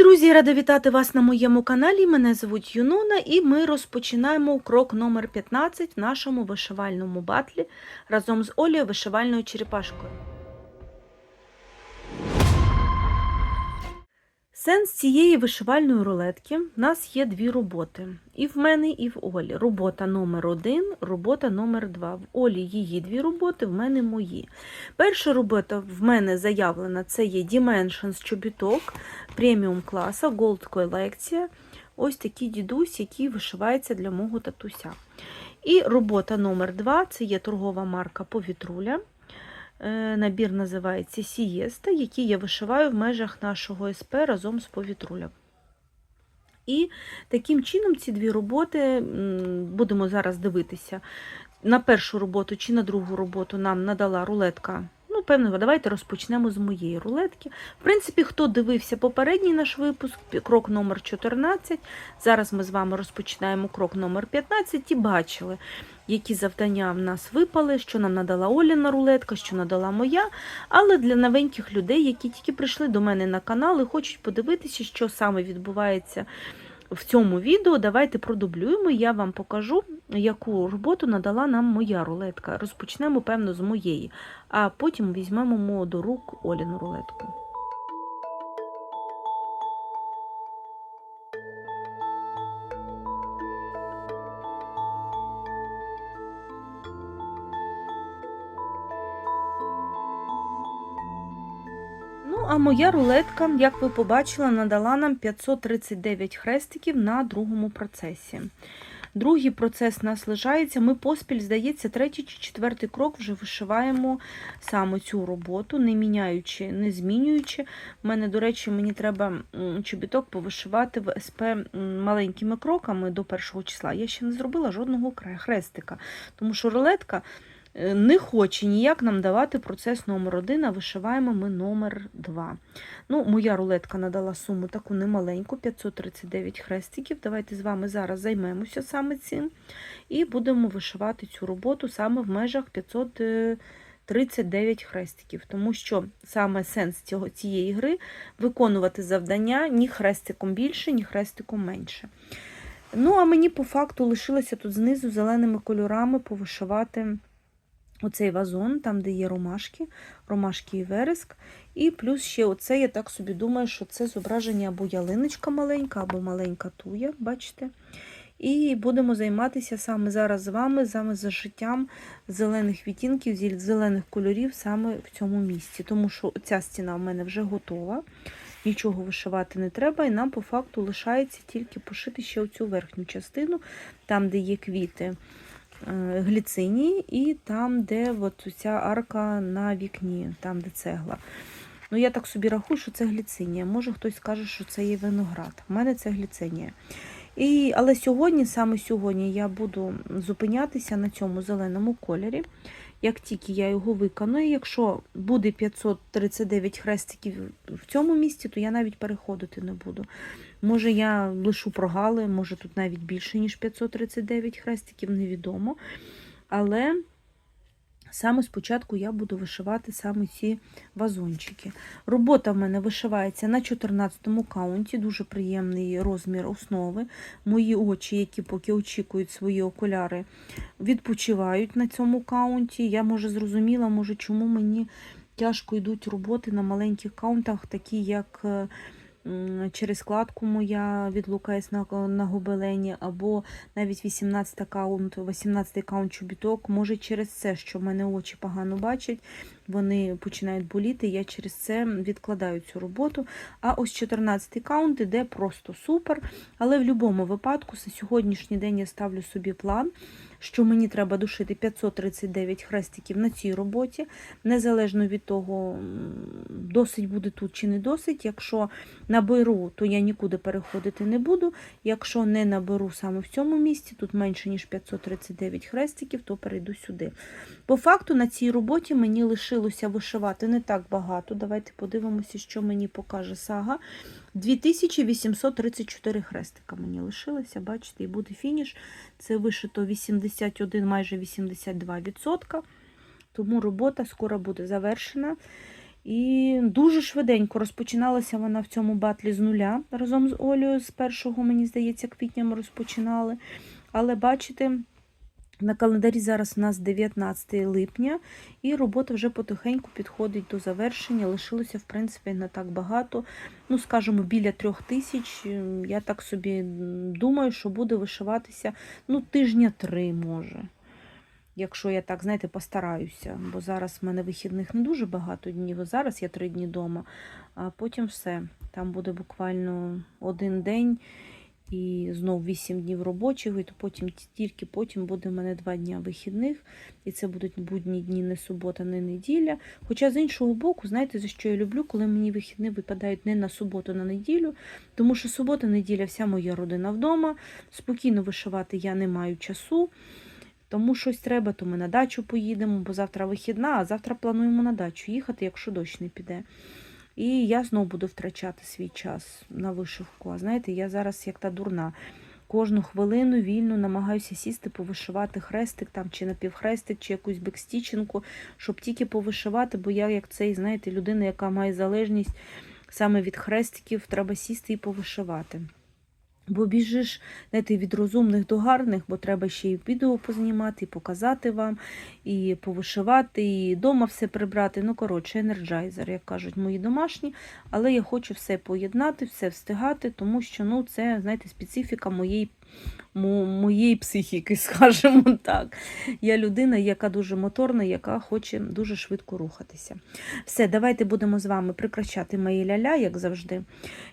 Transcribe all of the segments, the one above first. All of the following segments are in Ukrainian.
друзі, рада вітати вас на моєму каналі. Мене звуть Юнона, і ми розпочинаємо крок номер 15 в нашому вишивальному батлі разом з Олією вишивальною черепашкою. Сенс цієї вишивальної рулетки в нас є дві роботи. І в мене, і в Олі. Робота номер один, робота номер два. В Олі її дві роботи, в мене мої. Перша робота в мене заявлена це є Dimensions чобіток преміум класа, Gold колекція. Ось такий дідусь, який вишивається для мого татуся. І робота номер два це є торгова марка Повітруля. Е, Набір називається Сієста, який я вишиваю в межах нашого СП разом з повітрулем. І таким чином ці дві роботи будемо зараз дивитися. На першу роботу чи на другу роботу нам надала рулетка. Ну, певно, давайте розпочнемо з моєї рулетки. В принципі, хто дивився попередній наш випуск, крок номер 14. Зараз ми з вами розпочинаємо крок номер 15 і бачили, які завдання в нас випали, що нам надала Оліна рулетка, що надала моя. Але для новеньких людей, які тільки прийшли до мене на канал і хочуть подивитися, що саме відбувається в цьому відео, давайте продублюємо. Я вам покажу, яку роботу надала нам моя рулетка. Розпочнемо, певно, з моєї, а потім візьмемо до рук Оліну рулетку. Моя рулетка, як ви побачили, надала нам 539 хрестиків на другому процесі. Другий процес нас лишається. Ми поспіль, здається, третій чи четвертий крок вже вишиваємо саме цю роботу, не міняючи, не змінюючи. У мене, до речі, мені треба чобіток повишивати в СП маленькими кроками до першого числа. Я ще не зробила жодного хрестика, тому що рулетка не хоче ніяк нам давати процес номер один, а вишиваємо ми номер два. Ну, моя рулетка надала суму таку немаленьку, 539 хрестиків. Давайте з вами зараз займемося саме цим і будемо вишивати цю роботу саме в межах 539 хрестиків, тому що саме сенс цього, цієї гри виконувати завдання ні хрестиком більше, ні хрестиком менше. Ну, а мені по факту лишилося тут знизу зеленими кольорами повишивати оцей вазон, там, де є ромашки, ромашки і вереск. І плюс ще оце, я так собі думаю, що це зображення або ялиночка маленька, або маленька туя, бачите? І будемо займатися саме зараз з вами, саме зашиттям зелених відтінків, зелених кольорів саме в цьому місці. Тому що ця стіна в мене вже готова, нічого вишивати не треба, і нам по факту лишається тільки пошити ще оцю верхню частину, там, де є квіти е, гліцинії, і там, де от ця арка на вікні, там, де цегла. Ну, я так собі рахую, що це гліцинія. Може, хтось скаже, що це є виноград. У мене це гліцинія. І, але сьогодні, саме сьогодні, я буду зупинятися на цьому зеленому кольорі. Як тільки я його виконую, якщо буде 539 хрестиків в цьому місці, то я навіть переходити не буду. Може, я лишу прогали, може тут навіть більше, ніж 539 хрестиків, невідомо. Але саме спочатку я буду вишивати саме ці вазончики. Робота в мене вишивається на 14-му каунті, дуже приємний розмір основи. Мої очі, які поки очікують свої окуляри, відпочивають на цьому каунті. Я може зрозуміла, може, чому мені тяжко йдуть роботи на маленьких каунтах, такі як. Через складку моя від на, на гобелені, або навіть 18 аккаунт, 18 аккаунт чобіток, може через це, що в мене очі погано бачать, вони починають боліти, я через це відкладаю цю роботу. А ось 14 аккаунт іде просто супер. Але в будь-якому випадку на сьогоднішній день я ставлю собі план, що мені треба душити 539 хрестиків на цій роботі, незалежно від того, досить буде тут чи не досить. Якщо наберу, то я нікуди переходити не буду. Якщо не наберу саме в цьому місці, тут менше, ніж 539 хрестиків, то перейду сюди. По факту на цій роботі мені лишилося вишивати не так багато. Давайте подивимося, що мені покаже сага. 2834 хрестика мені лишилося, бачите, і буде фініш. Це вишито 81, майже 82%. Тому робота скоро буде завершена. І дуже швиденько розпочиналася вона в цьому батлі з нуля разом з Олею. З першого, мені здається, квітня ми розпочинали. Але бачите, на календарі зараз у нас 19 липня, і робота вже потихеньку підходить до завершення. Лишилося, в принципі, не так багато. Ну, скажімо, біля трьох тисяч. Ем, Я так собі думаю, що буде вишиватися ну, тижня три, може. Якщо я так, знаєте, постараюся, бо зараз в мене вихідних не дуже багато днів. Зараз я три дні вдома, а потім все. Там буде буквально один день і знов 8 днів робочих, і то потім тільки потім буде в мене два дні вихідних, і це будуть будні дні, не субота, не неділя. Хоча з іншого боку, знаєте, за що я люблю, коли мені вихідні випадають не на суботу, на неділю, тому що субота, неділя, вся моя родина вдома. Спокійно вишивати я не маю часу. Тому щось треба, то ми на дачу поїдемо, бо завтра вихідна, а завтра плануємо на дачу їхати, якщо дощ не піде. І я знову буду втрачати свій час на вишивку. А знаєте, я зараз як та дурна. Кожну хвилину вільно намагаюся сісти, повишивати хрестик там, чи напівхрестик, чи якусь бекстіченку, щоб тільки повишивати, бо я, як цей, знаєте, людина, яка має залежність саме від хрестиків, треба сісти і повишивати. Бо біжиш знаєте, від розумних до гарних, бо треба ще й відео познімати, і показати вам, і повишивати, і вдома все прибрати. Ну, коротше, енерджайзер, як кажуть мої домашні. Але я хочу все поєднати, все встигати, тому що ну, це, знаєте, специфіка моєї, мо- моєї психіки, скажімо так. Я людина, яка дуже моторна, яка хоче дуже швидко рухатися. Все, давайте будемо з вами прикращати мої ля-ля, як завжди.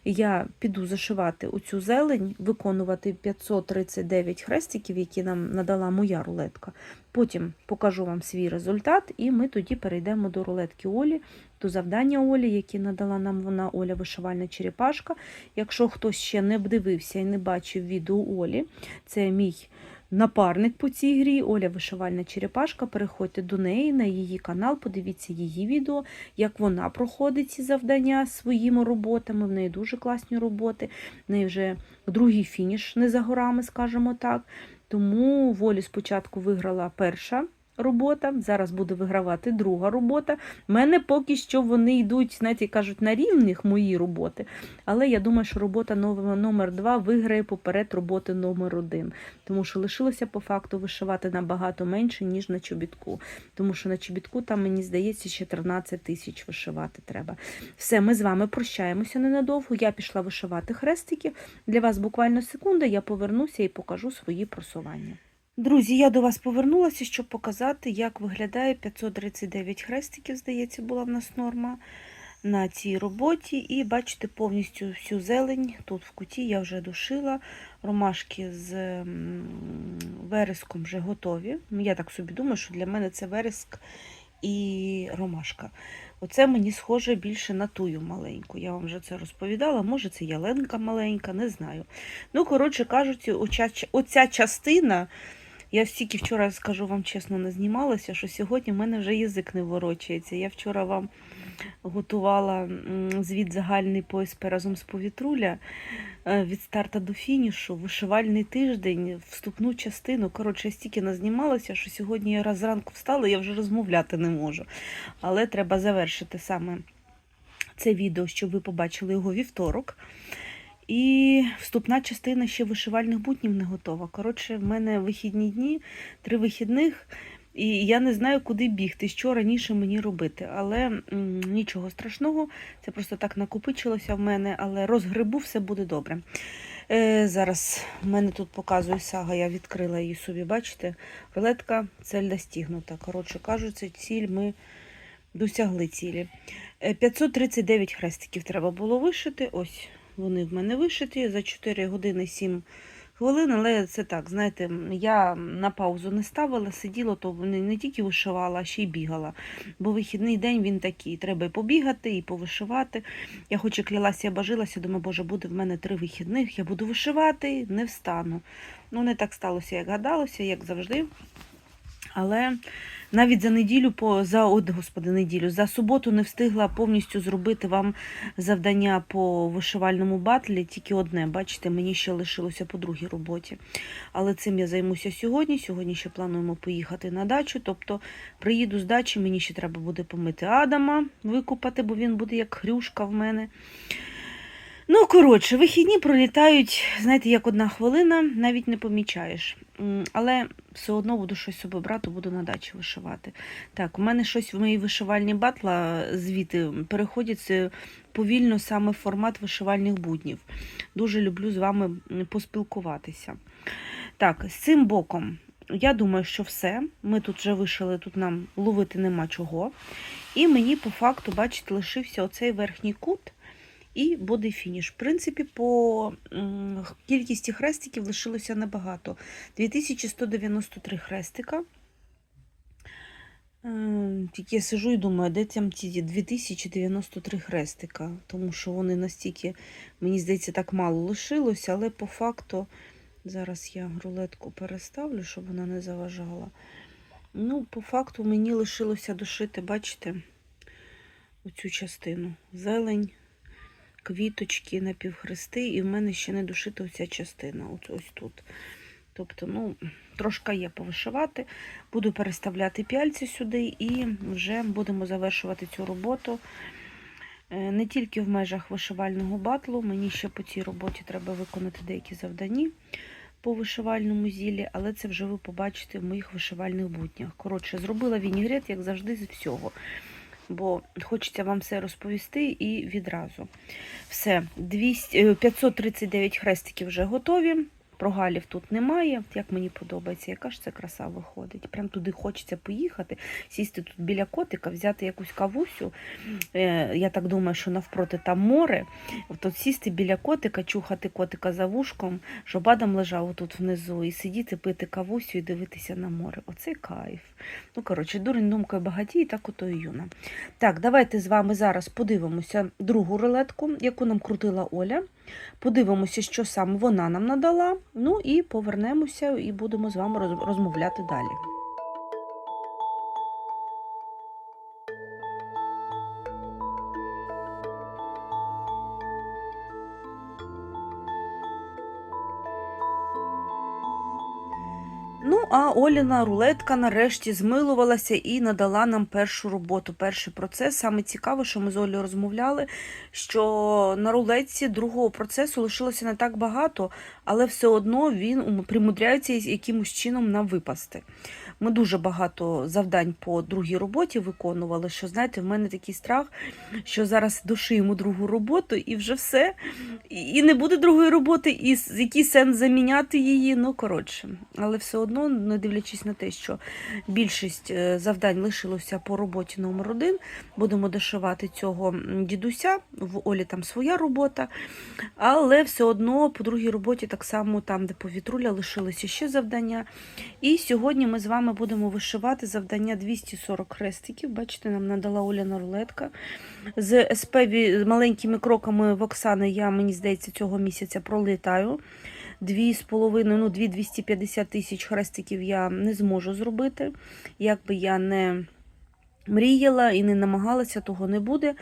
Я піду зашивати оцю зелень, виконувати 539 хрестиків, які нам надала моя рулетка. Потім покажу вам свій результат, і ми тоді перейдемо до рулетки Олі, до завдання Олі, які надала нам вона Оля вишивальна черепашка. Якщо хтось ще не дивився і не бачив відео Олі, це мій напарник по цій грі, Оля вишивальна черепашка. Переходьте до неї на її канал, подивіться її відео, як вона проходить ці завдання своїми роботами. В неї дуже класні роботи. В неї вже другий фініш не за горами, скажімо так. Тому волі спочатку виграла перша робота, зараз буде вигравати друга робота. У мене поки що вони йдуть, знаєте, кажуть, на рівних мої роботи. Але я думаю, що робота номер, два виграє поперед роботи номер один. Тому що лишилося по факту вишивати набагато менше, ніж на чобітку. Тому що на чобітку там, мені здається, ще 13 тисяч вишивати треба. Все, ми з вами прощаємося ненадовго. Я пішла вишивати хрестики. Для вас буквально секунда, я повернуся і покажу свої просування. Друзі, я до вас повернулася, щоб показати, як виглядає 539 хрестиків, здається, була в нас норма на цій роботі. І бачите повністю всю зелень. Тут в куті я вже душила. Ромашки з вереском вже готові. Я так собі думаю, що для мене це вереск і ромашка. Оце мені схоже більше на тую маленьку. Я вам вже це розповідала. Може, це яленка маленька, не знаю. Ну, коротше кажучи, оця, частина. Я стільки вчора, скажу вам чесно, не знімалася, що сьогодні в мене вже язик не ворочається. Я вчора вам готувала звіт загальний по СП разом з повітруля е, від старта до фінішу, вишивальний тиждень, вступну частину. Коротше, я стільки назнімалася, що сьогодні я раз зранку встала, я вже розмовляти не можу. Але треба завершити саме це відео, щоб ви побачили його вівторок. І вступна частина ще вишивальних буднів не готова. Коротше, в мене вихідні дні, три вихідних, і я не знаю, куди бігти, що раніше мені робити. Але м, нічого страшного, це просто так накопичилося в мене, але розгребу все буде добре. Е, зараз в мене тут показує сага, я відкрила її собі, бачите? Рулетка цель достигнута. Коротше кажучи, ціль ми досягли цілі. Е, 539 хрестиків треба було вишити. Ось вони в мене вишиті за 4 години 7 хвилин, але це так, знаєте, я на паузу не ставила, сиділа, то не, не тільки вишивала, а ще й бігала. Бо вихідний день він такий. Треба і побігати, і повишивати. Я хоч і клялася, я бажилася, думаю, боже, буде в мене три вихідних, я буду вишивати, не встану. Ну, не так сталося, як гадалося, як завжди. Але навіть за неділю, по за от, господи, неділю, за суботу не встигла повністю зробити вам завдання по вишивальному батлі, тільки одне. Бачите, мені ще лишилося по другій роботі. Але цим я займуся сьогодні. Сьогодні ще плануємо поїхати на дачу. Тобто приїду з дачі, мені ще треба буде помити Адама, викупати, бо він буде як хрюшка в мене. Ну, коротше, вихідні пролітають, знаєте, як одна хвилина, навіть не помічаєш. Але все одно буду щось собі брати, буду на дачі вишивати. Так, у мене щось в моїй вишивальні батла звідти переходить це повільно саме в формат вишивальних буднів. Дуже люблю з вами поспілкуватися. Так, з цим боком. Я думаю, що все. Ми тут вже вишили, тут нам ловити нема чого. І мені по факту, бачите, лишився оцей верхній кут і буде фініш. В принципі, по кількості хрестиків лишилося небагато. 2193 хрестика. Е, Тільки я сижу і думаю, де там ті 2093 хрестика, тому що вони настільки, мені здається, так мало лишилося, але по факту зараз я рулетку переставлю, щоб вона не заважала. Ну, по факту мені лишилося дошити, бачите, оцю частину. Зелень, квіточки, напівхрести, і в мене ще не дошита оця частина, ось, ось тут. Тобто, ну, трошки є повишивати. Буду переставляти пяльці сюди і вже будемо завершувати цю роботу. Е, Не тільки в межах вишивального батлу, мені ще по цій роботі треба виконати деякі завдання по вишивальному зіллі, але це вже ви побачите в моїх вишивальних буднях. Коротше, зробила вінігрет, як завжди, з всього. Бо хочеться вам все розповісти і відразу. Все, 200, е, 539 хрестиків вже готові. Прогалів тут немає. Як мені подобається, яка ж це краса виходить. Прям туди хочеться поїхати, сісти тут біля котика, взяти якусь кавусю. Е, я так думаю, що навпроти там море. От сісти біля котика, чухати котика за вушком, щоб Адам лежав тут внизу, і сидіти, пити кавусю і дивитися на море. Оце кайф. Ну, коротше, дурень думкою багатій, так ото і юна. Так, давайте з вами зараз подивимося другу рулетку, яку нам крутила Оля. Подивимося, що саме вона нам надала. Ну і повернемося і будемо з вами роз- розмовляти далі. А Оліна рулетка нарешті змилувалася і надала нам першу роботу, перший процес. Саме цікаве, що ми з Олею розмовляли, що на рулетці другого процесу лишилося не так багато, але все одно він примудряється якимось чином нам випасти. Ми дуже багато завдань по другій роботі виконували, що, знаєте, в мене такий страх, що зараз дошиємо другу роботу і вже все. І не буде другої роботи, і який сенс заміняти її. Ну, коротше. Але все одно, не дивлячись на те, що більшість е, завдань лишилося по роботі номер один, будемо дошивати цього дідуся. В Олі там своя робота. Але все одно по другій роботі, так само там, де повітруля, лишилося ще завдання. І сьогодні ми з вами будемо вишивати завдання 240 хрестиків. Бачите, нам надала Оляна рулетка. З СП маленькими кроками в Оксани я, мені здається, цього місяця пролітаю. Дві з половиною, ну, дві 250 тисяч хрестиків я не зможу зробити. Якби я не мріяла і не намагалася, того не буде.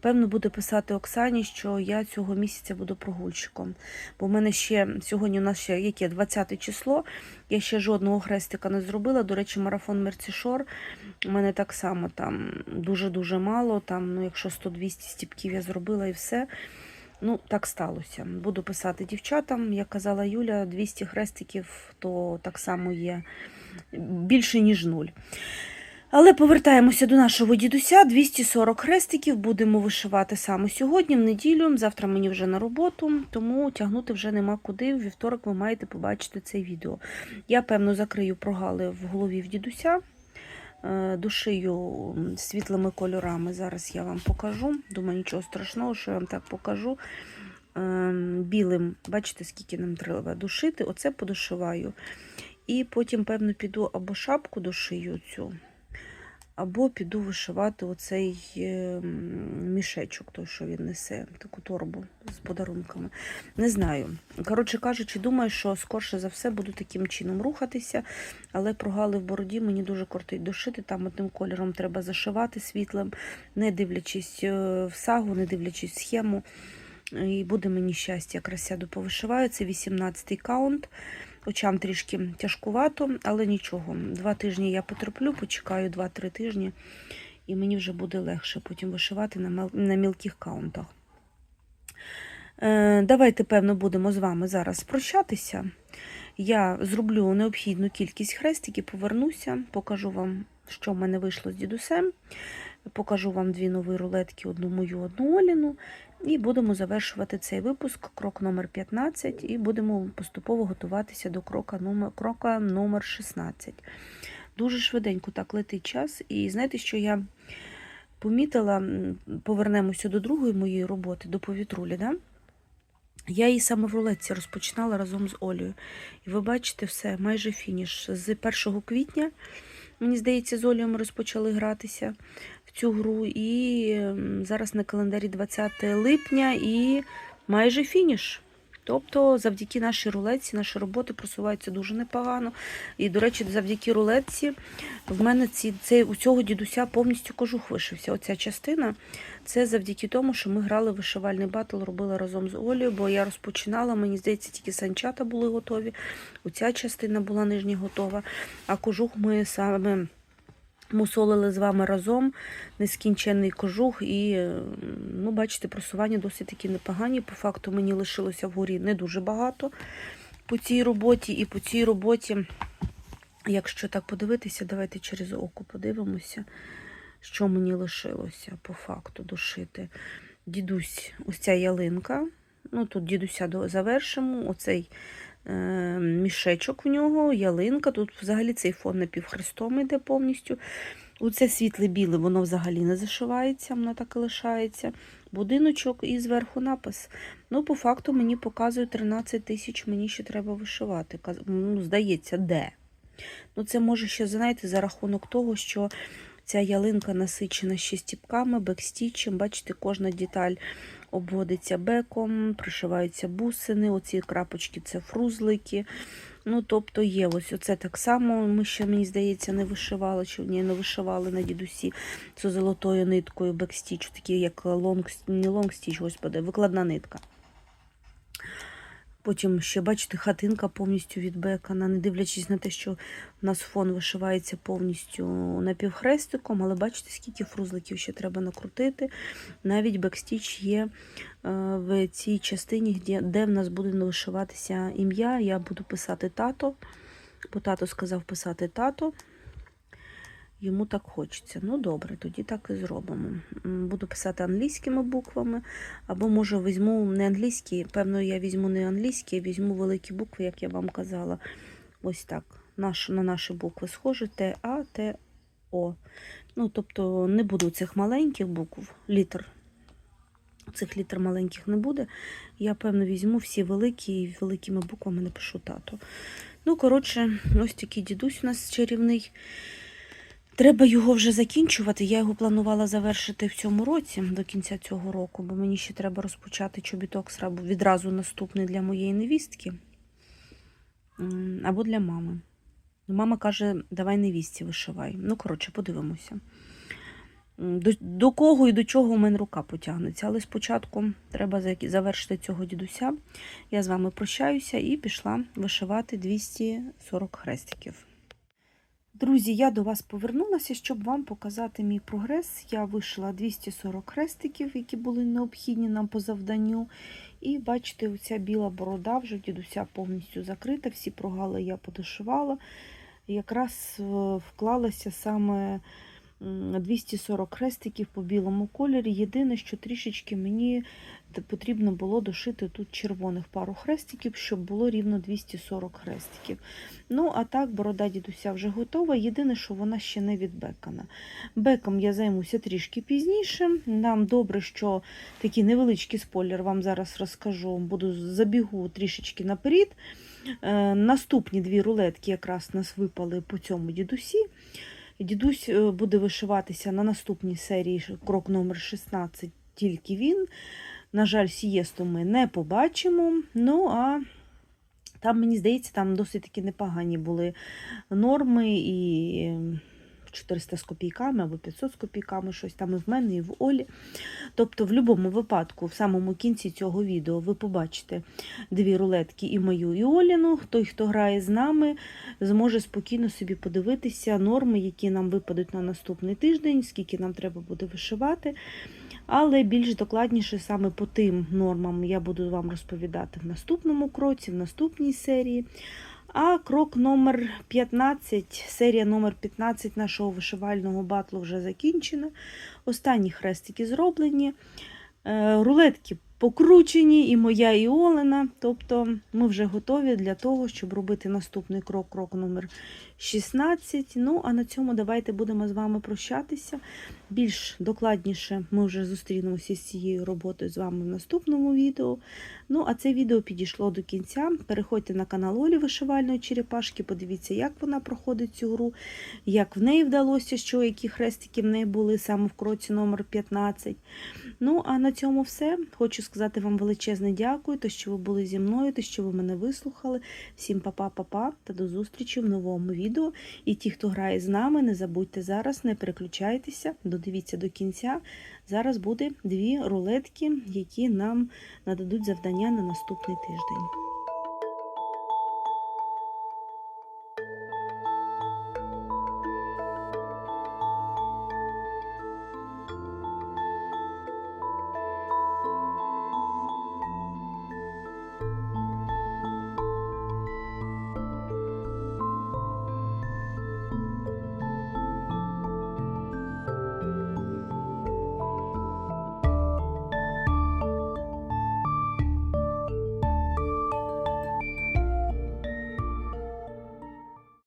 Певно, буду писати Оксані, що я цього місяця буду прогульщиком. Бо в мене ще сьогодні у нас ще яке 20 число. Я ще жодного хрестика не зробила. До речі, марафон Мерцішор. У мене так само там дуже-дуже мало. Там, ну, якщо 100-200 стіпків я зробила і все. Ну, так сталося. Буду писати дівчатам. Як казала Юля, 200 хрестиків, то так само є більше, ніж нуль. Але повертаємося до нашого дідуся. 240 хрестиків будемо вишивати саме сьогодні, в неділю. Завтра мені вже на роботу, тому тягнути вже нема куди. У вівторок ви маєте побачити це відео. Я, певно, закрию прогали в голові в дідуся. Е, Душию світлими кольорами. Зараз я вам покажу. Думаю, нічого страшного, що я вам так покажу. Ем, Білим, бачите, скільки нам треба душити. Оце подушиваю. І потім, певно, піду або шапку дошию цю, Або піду вишивати оцей е, мішечок, той, що він несе, таку торбу з подарунками. Не знаю. Коротше кажучи, думаю, що скорше за все буду таким чином рухатися, але прогали в бороді мені дуже кортить дошити. Там одним кольором треба зашивати світлим, не дивлячись е, в сагу, не дивлячись в схему. І буде мені щастя, якраз сяду повишиваю. Це 18-й каунт. Очам трішки тяжкувато, але нічого. Два тижні я потерплю, почекаю 2-3 тижні, і мені вже буде легше потім вишивати на, мілких каунтах. Е, давайте, певно, будемо з вами зараз прощатися. Я зроблю необхідну кількість хрестиків, повернуся, покажу вам, що в мене вийшло з дідусем. Покажу вам дві нові рулетки, одну мою, одну Оліну. І будемо завершувати цей випуск, крок номер 15, і будемо поступово готуватися до крока номер, крока номер 16. Дуже швиденько так летить час. І знаєте, що я помітила, повернемося до другої моєї роботи, до повітрулі. Да? Я її саме в рулетці розпочинала разом з Олею. І ви бачите все, майже фініш. З 1 квітня, мені здається, з ми розпочали гратися в цю гру. І ем, зараз на календарі 20 липня і майже фініш. Тобто, завдяки нашій рулетці, наші роботи просуваються дуже непогано. І, до речі, завдяки рулетці в мене ці, цей, у цього дідуся повністю кожух вишився. Оця частина це завдяки тому, що ми грали вишивальний батл, робили разом з Олею, бо я розпочинала, мені здається, тільки санчата були готові. Оця частина була нижня готова, а кожух ми саме мусолили з вами разом, нескінченний кожух, і, е, ну, бачите, просування досить таки непогані. По факту мені лишилося вгорі не дуже багато по цій роботі, і по цій роботі, якщо так подивитися, давайте через око подивимося, що мені лишилося по факту дошити. Дідусь, ось ця ялинка. Ну, тут дідуся завершимо. Оцей мішечок в нього, ялинка. Тут взагалі цей фон напівхрестом йде повністю. Оце світле біле, воно взагалі не зашивається, воно так і лишається. Будиночок і зверху напис. Ну, по факту мені показує 13 тисяч, мені ще треба вишивати. Ну, здається, де? Ну, це може ще, знаєте, за рахунок того, що ця ялинка насичена ще стіпками, бекстічем. Бачите, кожна деталь обводиться беком, пришиваються бусини, оці крапочки це фрузлики. Ну, тобто є ось оце так само. Ми ще, мені здається, не вишивали, чи ні, не вишивали на дідусі з золотою ниткою бекстіч, такі як лонг, не лонгстіч, господи, викладна нитка. Потім ще, бачите, хатинка повністю відбекана, не дивлячись на те, що у нас фон вишивається повністю напівхрестиком, але бачите, скільки фрузликів ще треба накрутити. Навіть бекстіч є е, в цій частині, де, де в нас буде вишиватися ім'я. Я буду писати тато, бо тато сказав писати тато. Йому так хочеться. Ну, добре, тоді так і зробимо. Буду писати англійськими буквами, або, може, візьму не англійські. Певно, я візьму не англійські, а візьму великі букви, як я вам казала. Ось так. Наш, на наші букви схожі Т, А, Т, О. Ну, тобто не буду цих маленьких букв, літер. Цих літер маленьких не буде. Я, певно, візьму всі великі і великими буквами напишу тато. Ну, коротше, ось такий дідусь у нас чарівний. Треба його вже закінчувати. Я його планувала завершити в цьому році, до кінця цього року, бо мені ще треба розпочати чобіток срабу відразу наступний для моєї невістки або для мами. Ну, Мама каже, давай невістці вишивай. Ну, коротше, подивимося. До, до кого і до чого у мене рука потягнеться. Але спочатку треба завершити цього дідуся. Я з вами прощаюся і пішла вишивати 240 хрестиків. Друзі, я до вас повернулася, щоб вам показати мій прогрес. Я вишила 240 хрестиків, які були необхідні нам по завданню. І бачите, оця біла борода вже дідуся повністю закрита. Всі прогали я подошивала. Якраз е, вклалася саме 240 хрестиків по білому кольорі. Єдине, що трішечки мені потрібно було дошити тут червоних пару хрестиків, щоб було рівно 240 хрестиків. Ну, а так, борода дідуся вже готова. Єдине, що вона ще не відбекана. Беком я займуся трішки пізніше. Нам добре, що такий невеличкий спойлер вам зараз розкажу. Буду забігу трішечки наперед. Е, наступні дві рулетки якраз нас випали по цьому дідусі. Дідусь е, буде вишиватися на наступній серії крок номер 16, тільки він. На жаль, сієсту ми не побачимо. Ну, а там, мені здається, там досить таки непогані були норми і 400 з копійками або 500 з копійками, щось там і в мене, і в Олі. Тобто, в будь-якому випадку, в самому кінці цього відео, ви побачите дві рулетки і мою, і Оліну. Той, хто грає з нами, зможе спокійно собі подивитися норми, які нам випадуть на наступний тиждень, скільки нам треба буде вишивати. Але більш докладніше саме по тим нормам я буду вам розповідати в наступному кроці, в наступній серії. А крок номер 15, серія номер 15 нашого вишивального батлу вже закінчена. Останні хрестики зроблені. Е, Рулетки покручені, і моя, і Олена. Тобто ми вже готові для того, щоб робити наступний крок, крок номер 16. Ну, а на цьому давайте будемо з вами прощатися. Більш докладніше ми вже зустрінемося з цією роботою з вами в наступному відео. Ну, а це відео підійшло до кінця. Переходьте на канал Олі Вишивальної Черепашки, подивіться, як вона проходить цю гру, як в неї вдалося, що які хрестики в неї були саме в кроці номер 15. Ну, а на цьому все. Хочу сказати вам величезне дякую, то, що ви були зі мною, то, що ви мене вислухали. Всім па-па-па-па та до зустрічі в новому відео. І ті, хто грає з нами, не забудьте зараз, не переключайтеся, додивіться до кінця. Зараз буде дві рулетки, які нам нададуть завдання на наступний тиждень.